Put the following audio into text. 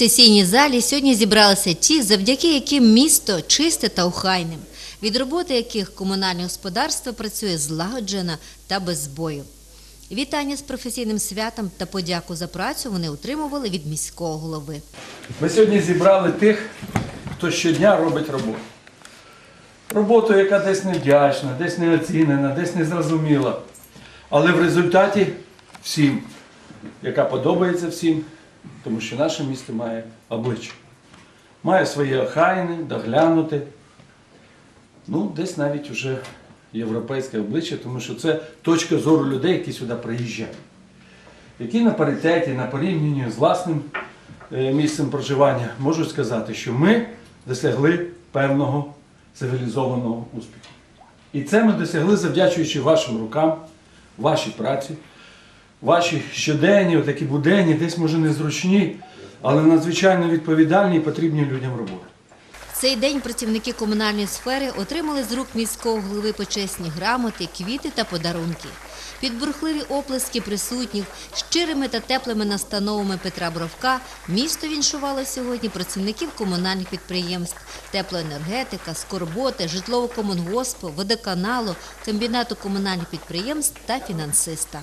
сесійній залі сьогодні зібралися ті, завдяки яким місто чисте та охайним, від роботи яких комунальне господарство працює злагоджено та без збою. Вітання з професійним святом та подяку за працю вони отримували від міського голови. Ми сьогодні зібрали тих, хто щодня робить роботу. Роботу, яка десь невдячна, десь не оцінена, десь не зрозуміла. Але в результаті всім, яка подобається всім, тому що наше місто має обличчя. Має своє охайне, доглянуте. Ну, десь навіть уже європейське обличчя, тому що це точка зору людей, які сюди приїжджають. Які на паритеті, на порівнянні з власним е, місцем проживання можуть сказати, що ми досягли певного цивілізованого успіху. І це ми досягли завдячуючи вашим рукам, вашій праці, ваші щоденні, такі буденні, десь може незручні, але надзвичайно відповідальні і потрібні людям роботи. Цей день працівники комунальної сфери отримали з рук міського голови почесні грамоти, квіти та подарунки. Під бурхливі оплески присутніх, щирими та теплими настановами Петра Бровка місто віншувало сьогодні працівників комунальних підприємств, теплоенергетика, скорботи, житлово-комунгоспу, водоканалу, комбінату комунальних підприємств та фінансиста.